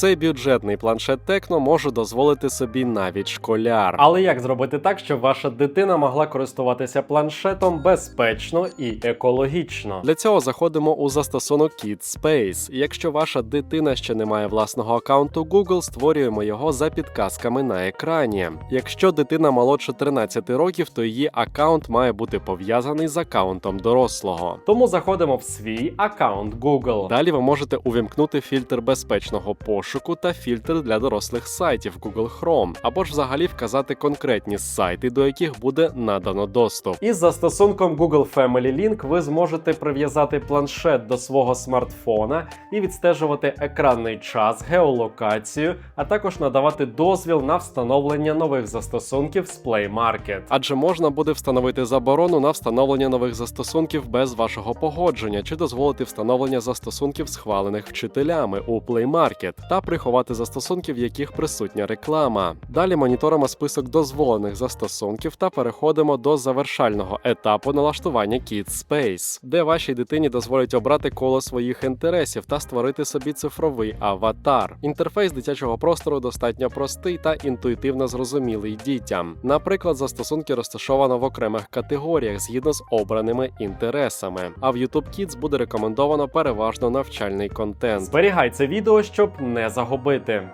Цей бюджетний планшет Текно може дозволити собі навіть школяр. Але як зробити так, щоб ваша дитина могла користуватися планшетом безпечно і екологічно? Для цього заходимо у застосунок Kids Space. Якщо ваша дитина ще не має власного аккаунту Google, створюємо його за підказками на екрані. Якщо дитина молодше 13 років, то її аккаунт має бути пов'язаний з аккаунтом дорослого. Тому заходимо в свій аккаунт Google. Далі ви можете увімкнути фільтр безпечного пошуку та фільтр для дорослих сайтів Google Chrome, або ж взагалі вказати конкретні сайти, до яких буде надано доступ. Із застосунком Google Family Link ви зможете прив'язати планшет до свого смартфона і відстежувати екранний час, геолокацію, а також надавати дозвіл на встановлення нових застосунків з Play Market. Адже можна буде встановити заборону на встановлення нових застосунків без вашого погодження, чи дозволити встановлення застосунків, схвалених вчителями у Play Market, та приховати застосунки, в яких присутня реклама. Далі моніторимо список дозволених застосунків та переходимо до завершального етапу налаштування Kids Space, де вашій дитині дозволять обрати коло своїх інтересів та створити собі цифровий аватар. Інтерфейс дитячого простору достатньо простий та інтуїтивно зрозумілий дітям. Наприклад, застосунки розташовано в окремих категоріях згідно з обраними інтересами. А в YouTube Kids буде рекомендовано переважно навчальний контент. Зберігай це відео, щоб не загубити.